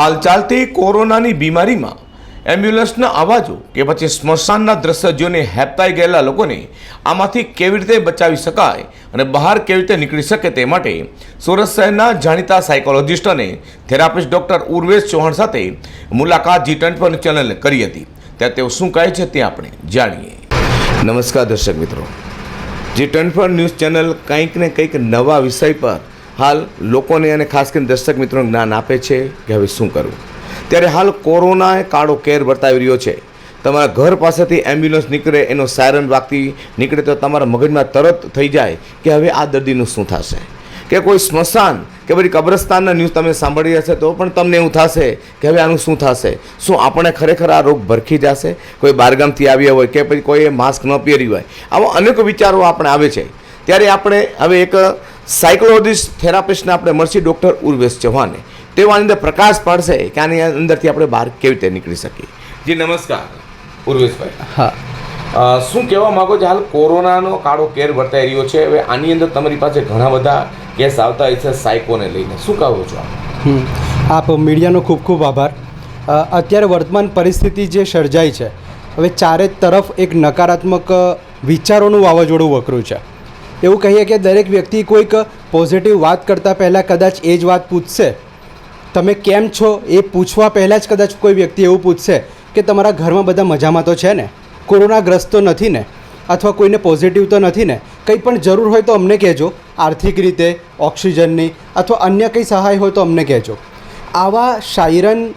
હાલ ચાલતી કોરોનાની બીમારીમાં એમ્બ્યુલન્સના અવાજો કે પછી સ્મશાનના દ્રશ્ય જોઈને હેપતાઈ ગયેલા લોકોને આમાંથી કેવી રીતે બચાવી શકાય અને બહાર કેવી રીતે નીકળી શકે તે માટે સુરત શહેરના જાણીતા સાયકોલોજિસ્ટ અને થેરાપિસ્ટ ડૉક્ટર ઉર્વેશ ચૌહાણ સાથે મુલાકાત જી ટ્વેન્ટી ચેનલે કરી હતી. ત્યાં તેઓ શું કહે છે તે આપણે જાણીએ. નમસ્કાર દર્શક મિત્રો. જી ટ્વેન્ટી ન્યૂઝ ચેનલ કંઈક ને કંઈક નવા વિષય પર હાલ લોકોને અને ખાસ કરીને દર્શક મિત્રોને જ્ઞાન આપે છે કે હવે શું કરવું. ત્યારે હાલ કોરોનાએ કાળો કેર બતાવી રહ્યો છે. તમારા ઘર પાસેથી એમ્બ્યુલન્સ નીકળે, એનો સાયરન વાગતી નીકળે તો તમારા મગજમાં તરત થઈ જાય કે હવે આ દર્દીનું શું થશે. કે કોઈ સ્મશાન, કે પછી કબ્રસ્તાનના ન્યૂઝ તમે સાંભળી હશે તો પણ તમને એવું થશે કે હવે આનું શું થશે? શું આપણે ખરેખર આ રોગ ભરખી જશે? કોઈ બારગામથી આવ્યા હોય કે પછી કોઈએ માસ્ક ન પહેર્યું હોય? આવા અનેક વિચારો આપણે આવે છે. ત્યારે આપણે હવે એક સાયકોલોજીસ્ટ થેરાપિસ્ટને આપણે મળશે ડૉક્ટર ઉર્વેશ ચૌહાણને તેઓ આની અંદર પ્રકાશ પાડશે કે આની અંદરથી આપણે બહાર કેવી રીતે નીકળી શકીએ. જી નમસ્કાર ઉર્વેશભાઈ. હા. શું કહેવા માગો છો? હાલ કોરોનાનો કાળો કેર વર્તાઈ રહ્યો છે. હવે આની અંદર તમારી પાસે ઘણા બધા કેસ આવતા હોય છે સાયકોને લઈને. શું કહો છો આપ? મીડિયાનો ખૂબ ખૂબ આભાર. અત્યારે વર્તમાન પરિસ્થિતિ જે સર્જાઈ છે હવે ચારે તરફ એક નકારાત્મક વિચારોનું વાવાઝોડું વકરું છે. એવું કહીએ કે દરેક વ્યક્તિ કોઈક પોઝિટિવ વાત કરતાં પહેલાં કદાચ એ જ વાત પૂછશે. તમે કેમ છો? એ પૂછવા પહેલાં જ કદાચ કોઈ વ્યક્તિ એવું પૂછશે કે તમારા ઘરમાં બધા મજામાં તો છે ને? કોરોનાગ્રસ્ત તો નથી ને? અથવા કોઈને પોઝિટિવ તો નથી ને? કંઈ પણ જરૂર હોય તો અમને કહેજો. આર્થિક રીતે, ઓક્સિજનની અથવા અન્ય કંઈ સહાય હોય તો અમને કહેજો. આવા શાયરન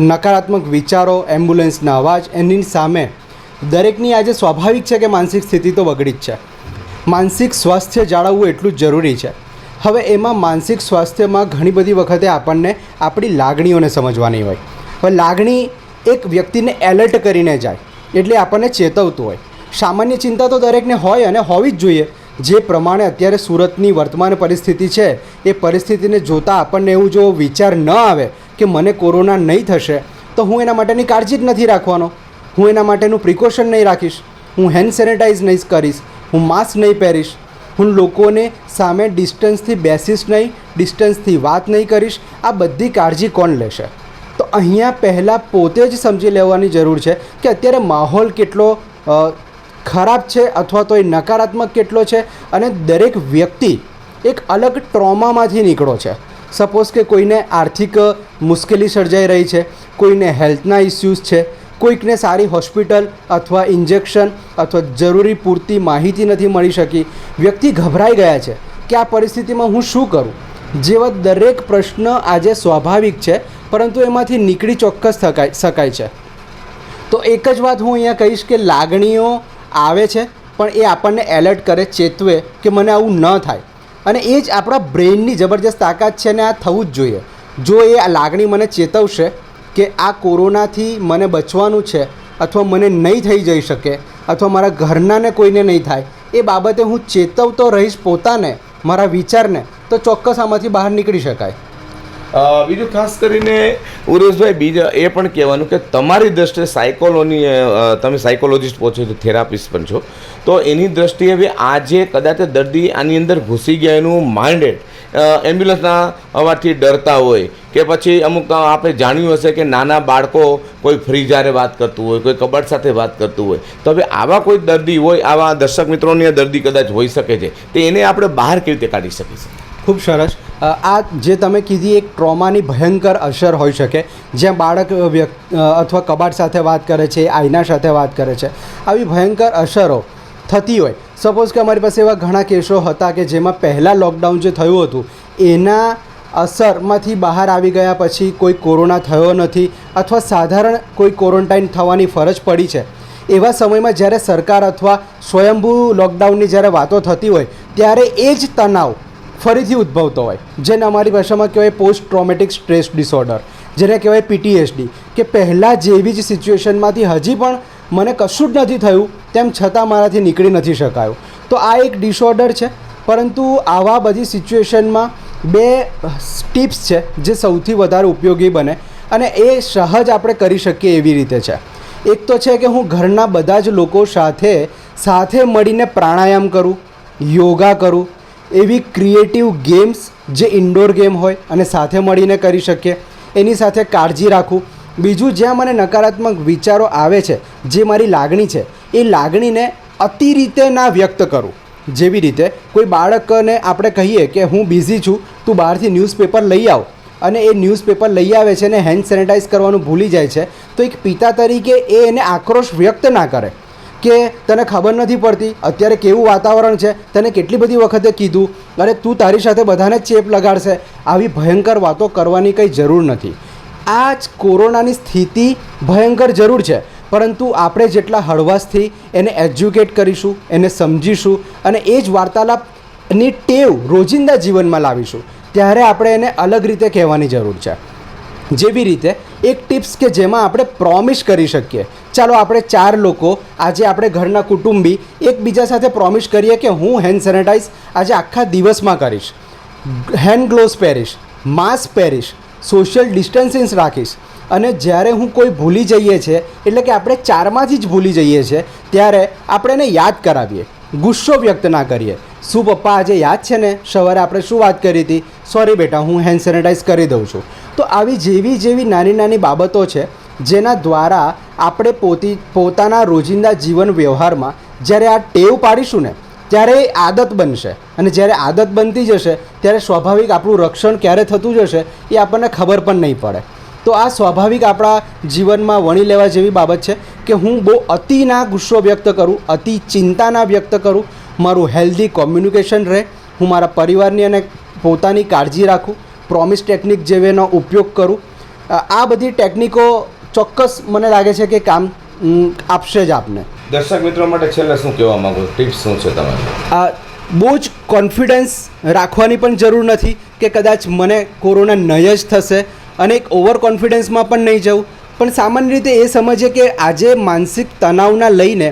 નકારાત્મક વિચારો, એમ્બ્યુલન્સના અવાજ એની સામે દરેકની આજે સ્વાભાવિક છે કે માનસિક સ્થિતિ તો બગડી જ છે. માનસિક સ્વાસ્થ્ય જાળવવું એટલું જ જરૂરી છે. હવે એમાં માનસિક સ્વાસ્થ્યમાં ઘણી બધી વખતે આપણને આપણી લાગણીઓને સમજવાની હોય. હવે લાગણી એક વ્યક્તિને એલર્ટ કરીને જાય, એટલે આપણને ચેતવતું હોય. સામાન્ય ચિંતા તો દરેકને હોય અને હોવી જ જોઈએ. જે પ્રમાણે અત્યારે સુરતની વર્તમાન પરિસ્થિતિ છે, એ પરિસ્થિતિને જોતાં આપણને એવું જો વિચાર ન આવે કે મને કોરોના નહીં થશે, તો હું એના માટેની કાળજી જ નથી રાખવાનો. હું એના માટેનું પ્રિકોશન નહીં રાખીશ. હું હેન્ડ સેનેટાઈઝ નહીં કરીશ. હું માસ્ક નહીં પહેરીશ. હું લોકોને સામે ડિસ્ટન્સથી બેસીશ નહીં, ડિસ્ટન્સથી વાત નહીં કરીશ. આ બધી કાળજી કોણ લેશે? તો અહીંયા પહેલાં પોતે જ સમજી લેવાની જરૂર છે કે અત્યારે માહોલ કેટલો ખરાબ છે અથવા તો એ નકારાત્મક કેટલો છે અને દરેક વ્યક્તિ એક અલગ ટ્રોમામાંથી નીકળો છે. સપોઝ કે કોઈને આર્થિક મુશ્કેલી સર્જાઈ રહી છે, કોઈને હેલ્થના ઇસ્યુઝ છે કોઈકને સારી હોસ્પિટલ અથવા ઇન્જેક્શન અથવા જરૂરી પૂરતી માહિતી નથી મળી શકી. વ્યક્તિ ગભરાઈ ગયા છે કે આ પરિસ્થિતિમાં હું શું કરું? જેવા દરેક પ્રશ્ન આજે સ્વાભાવિક છે, પરંતુ એમાંથી નીકળી ચોક્કસ થકાય, શકાય છે. તો એક જ વાત હું અહીંયા કહીશ કે લાગણીઓ આવે છે, પણ એ આપણને એલર્ટ કરે, ચેતવે કે મને આવું ન થાય. અને એ જ આપણા બ્રેઇનની જબરજસ્ત તાકાત છે ને આ થવું જ જોઈએ. જો એ આ લાગણી મને ચેતવશે કે આ કોરોનાથી મને બચવાનું છે અથવા મને નહીં થઈ જઈ શકે અથવા મારા ઘરનાને કોઈને નહીં થાય, એ બાબતે હું ચેતવતો રહીશ પોતાને, મારા વિચારને, તો ચોક્કસ આમાંથી બહાર નીકળી શકાય. બીજું ખાસ કરીને ઉરેશભાઈ, બીજા એ પણ કહેવાનું કે તમારી દ્રષ્ટિએ સાયકોલોની તમે સાયકોલોજિસ્ટ પહોંચો છો, થેરાપિસ્ટ પણ છો, તો એની દ્રષ્ટિએ હવે આજે કદાચ દર્દી આની અંદર ઘૂસી ગયા એનું માઇન્ડેડ એમ્બ્યુલન્સના અવાજથી ડરતા હોય કે પછી અમુક આપણે જાણ્યું હશે કે નાના બાળકો કોઈ ફ્રીજારે વાત કરતું હોય, કોઈ કબાટ સાથે વાત કરતું હોય, તો હવે આવા કોઈ દર્દી હોય, આવા દર્શક મિત્રોની દર્દી કદાચ હોઈ શકે છે, તે એને આપણે બહાર કેવી રીતે કાઢી શકીશું ખૂબ સરસ. આ જે તમે કીધી એક ટ્રોમાની ભયંકર અસર હોઈ શકે, જ્યાં બાળક વ્યક્ત અથવા કબાટ સાથે વાત કરે છે, આઈના સાથે વાત કરે છે. આવી ભયંકર અસરો થતી હોય. સપોઝ કે અમારી પાસે એવા ઘણા કેસો હતા કે જેમાં પહેલાં લોકડાઉન જે થયું હતું, એના અસરમાંથી બહાર આવી ગયા પછી કોઈ કોરોના થયો નથી અથવા સાધારણ કોઈ ક્વોરન્ટાઇન થવાની ફરજ પડી છે. એવા સમયમાં જ્યારે સરકાર અથવા સ્વયંભૂ લોકડાઉનની જ્યારે વાતો થતી હોય, ત્યારે એ જ તણાવ ફરીથી ઉદ્ભવતો હોય. જેને અમારી ભાષામાં કહેવાય પોસ્ટ ટ્રોમેટિક સ્ટ્રેસ ડિસઓર્ડર જેને કહેવાય પીટીએસડી કે પહેલાં જેવી જ સિચ્યુએશનમાંથી હજી પણ મને કશું જ નથી થયું, તેમ છતાં મારાથી નીકળી નથી શકાયું. તો આ એક ડિસઓર્ડર છે, પરંતુ આવા બધી સિચ્યુએશનમાં બે ટિપ્સ છે, જે સૌથી વધારે ઉપયોગી બને અને એ સહજ આપણે કરી શકીએ એવી રીતે છે. એક તો છે કે હું ઘરના બધા જ લોકો સાથે સાથે મળીને પ્રાણાયામ કરું, યોગા કરું, એવી ક્રિએટિવ ગેમ્સ જે ઇન્ડોર ગેમ હોય અને સાથે મળીને કરી શકીએ, એની સાથે કાળજી રાખું બીજું જ્યાં મને નકારાત્મક વિચારો આવે છે, જે મારી લાગણી છે, એ લાગણીને અતિ રીતે ના વ્યક્ત કરું. જેવી રીતે કોઈ બાળકને આપણે કહીએ કે હું બિઝી છું, તું બહારથી ન્યૂઝપેપર લઈ આવ અને એ ન્યૂઝપેપર લઈ આવે છે અને હેન્ડ સેનેટાઈઝ કરવાનું ભૂલી જાય છે, તો એક પિતા તરીકે એ એને આક્રોશ વ્યક્ત ના કરે કે તને ખબર નથી પડતી, અત્યારે કેવું વાતાવરણ છે, તને કેટલી બધી વખતે કીધું, અરે તું તારી સાથે બધાને ચેપ લગાડશે, આવી ભયંકર વાતો કરવાની કંઈ જરૂર નથી. આ જ કોરોનાની સ્થિતિ ભયંકર જરૂર છે. પરંતુ આપણે જેટલા હળવાશથી એને એજ્યુકેટ કરીશું, એને સમજીશું અને એ જ વાર્તાલાપની ટેવ રોજિંદા જીવનમાં લાવીશું, ત્યારે આપણે એને અલગ રીતે કહેવાની જરૂર છે. જેવી રીતે એક ટિપ્સ કે જેમાં આપણે પ્રોમિસ કરી શકીએ. ચાલો આપણે ચાર લોકો, આજે આપણે ઘરના કુટુંબી, એકબીજા સાથે પ્રોમિસ કરીએ કે હું હેન્ડ સેનેટાઈઝ આજે આખા દિવસમાં કરીશ. હેન્ડ ગ્લોવ્સ પહેરીશ, માસ્ક પહેરીશ સોશિયલ ડિસ્ટન્સિંગ રાખીશ. અને જ્યારે હું કોઈ ભૂલી જઈએ છીએ એટલે કે આપણે ચારમાંથી જ ભૂલી જઈએ છીએ ત્યારે આપણે એને યાદ કરાવીએ. ગુસ્સો વ્યક્ત ના કરીએ. શું પપ્પા આજે યાદ છે ને? સવારે આપણે શું વાત કરી હતી? સોરી બેટા, હું હેન્ડ સેનિટાઈઝ કરી દઉં છું. તો આવી જેવી જેવી નાની નાની બાબતો છે, જેના દ્વારા આપણે પોતી, પોતાના રોજિંદા જીવન વ્યવહારમાં જ્યારે આ ટેવ પાડીશું ને ત્યારે એ આદત બનશે. અને જ્યારે આદત બનતી જશે, ત્યારે સ્વાભાવિક આપણું રક્ષણ ક્યારે થતું જશે એ આપણને ખબર પણ નહીં પડે. તો આ સ્વાભાવિક આપણા જીવનમાં વણી લેવા જેવી બાબત છે કે હું બહુ અતિના ગુસ્સો વ્યક્ત કરું, અતિ ચિંતાના વ્યક્ત કરું, મારું હેલ્ધી કોમ્યુનિકેશન રહે, હું મારા પરિવારની અને પોતાની કાળજી રાખું પ્રોમિસ ટેકનિક જેવીનો ઉપયોગ કરું. આ બધી ટેકનિકો ચોક્કસ મને લાગે છે કે કામ આપશે જ આપને. દર્શક મિત્રો માટે છેલ્લે શું કહેવા માંગો? ટિપ્સ શું છે તમારી? આ બહુ જ કોન્ફિડન્સ રાખવાની પણ જરૂર નથી કે કદાચ મને કોરોના નહીં જ થશે અને એક ઓવર કોન્ફિડન્સમાં પણ નહીં જવું. પણ સામાન્ય રીતે એ સમજીએ કે આજે માનસિક તણાવના લઈને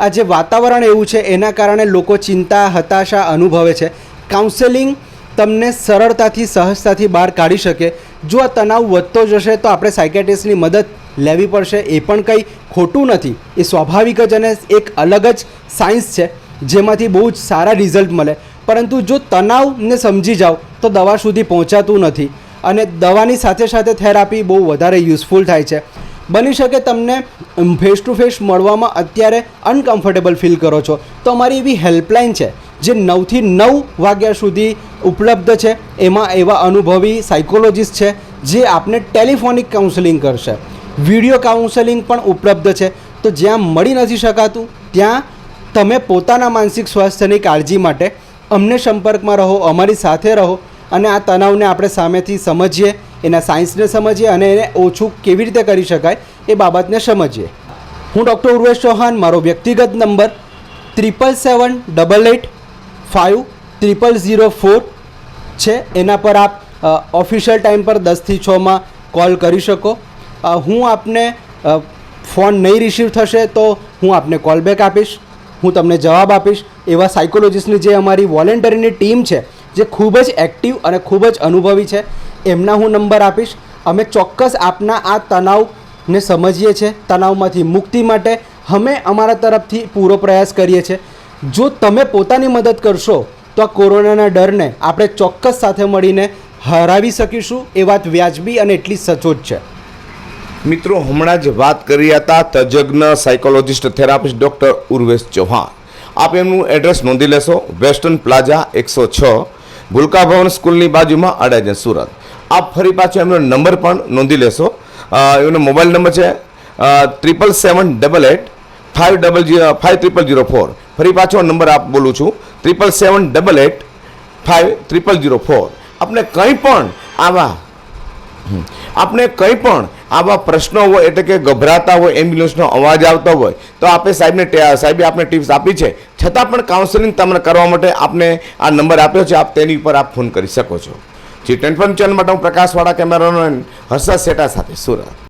આ જે વાતાવરણ એવું છે એના કારણે લોકો ચિંતા, હતાશા અનુભવે છે. કાઉન્સેલિંગ તમને સરળતાથી, સહજતાથી બહાર કાઢી શકે. જો આ તણાવ વધતો જશે તો આપણે સાયકેટ્રિસ્ટની મદદ લેવી પડશે એ પણ કંઈ ખોટું નથી. એ સ્વાભાવિક જ અને એક અલગ જ સાયન્સ છે, જેમાંથી બહુ જ સારા રિઝલ્ટ મળે. પરંતુ જો તણાવને સમજી જાઓ, તો દવા સુધી પહોંચાતું નથી. અને દવાની સાથે સાથે થેરાપી બહુ વધારે યુઝફુલ થાય છે. બની શકે તમને ફેસ ટુ ફેસ મળવામાં અત્યારે અનકમ્ફર્ટેબલ ફીલ કરો છો. તો અમારી એવી હેલ્પલાઇન છે, જે નવથી નવ વાગ્યા સુધી ઉપલબ્ધ છે. એમાં એવા અનુભવી સાયકોલોજીસ્ટ છે, જે આપને ટેલિફોનિક કાઉન્સેલિંગ કરશે. વીડિયો કાઉન્સેલિંગ પણ ઉપલબ્ધ છે. તો જ્યાં મળી નથી શકાતું, ત્યાં તમે પોતાના માનસિક સ્વાસ્થ્યની કાળજી માટે અમને સંપર્કમાં રહો, અમારી સાથે રહો અને આ તણાવને આપણે સામેથી સમજીએ, એના સાયન્સને સમજીએ અને એને ઓછું કેવી રીતે કરી શકાય એ બાબતને સમજીએ. હું ડૉક્ટર ઉર્વેશ ચૌહાણ, મારો વ્યક્તિગત number triple seven double eight five triple zero four છે. એના પર આપ ઓફિશિયલ ટાઈમ પર દસથી છમાં કોલ કરી શકો. હું આપને ફોન નહીં રિસીવ થશે તો હું આપને કોલબેક આપીશ. હું તમને જવાબ આપીશ. એવા સાયકોલોજીસ્ટની જે અમારી વોલેન્ટરીની ટીમ છે, જે ખૂબ જ એક્ટિવ અને ખૂબ જ અનુભવી છે, એમના હું નંબર આપીશ. અમે ચોક્કસ આપના આ તણાવને સમજીએ છીએ, તણાવમાંથી મુક્તિ માટે અમે અમારા તરફથી પૂરો પ્રયાસ કરીએ છીએ. જો તમે પોતાની મદદ કરશો, તો આ કોરોનાના ડરને આપણે ચોક્કસ સાથે મળીને હરાવી શકીશું. એ વાત વ્યાજબી અને એટલી સચોટ છે. મિત્રો, હમણાં જ વાત કરી હતા તજજ્ઞ psychologist therapist doctor Urvesh Chauhan. આપ એમનું એડ્રેસ નોંધી લેશો. વેસ્ટર્ન પ્લાઝા એકસો છ, ભૂલકા ભવન સ્કૂલની બાજુમાં અડાજણ, સુરત. આપ ફરી પાછો એમનો નંબર પણ નોંધી લેશો. એમનો મોબાઈલ નંબર છે triple seven double eight five double zero five triple zero four ફરી પાછો નંબર આપ બોલું છું triple seven double eight five triple zero four આપણે કંઈ પણ આવા. આપને કંઈ પણ આવા પ્રશ્નો હોય એટલે કે ગભરાતા હોય એમ્બ્યુલન્સનો અવાજ આવતો હોય, તો આપણે સાહેબને સાહેબે આપને ટિપ્સ આપી છે. છતાં પણ કાઉન્સેલિંગ તમને કરવા માટે આપને આ નંબર આપ્યો છે. આપ તેની ઉપર આપ ફોન કરી શકો છો. જી ટેન્ફન ચેનલ માટે હું પ્રકાશવાળા કેમેરાનો હર્ષદ સેટા સાથે સુરત.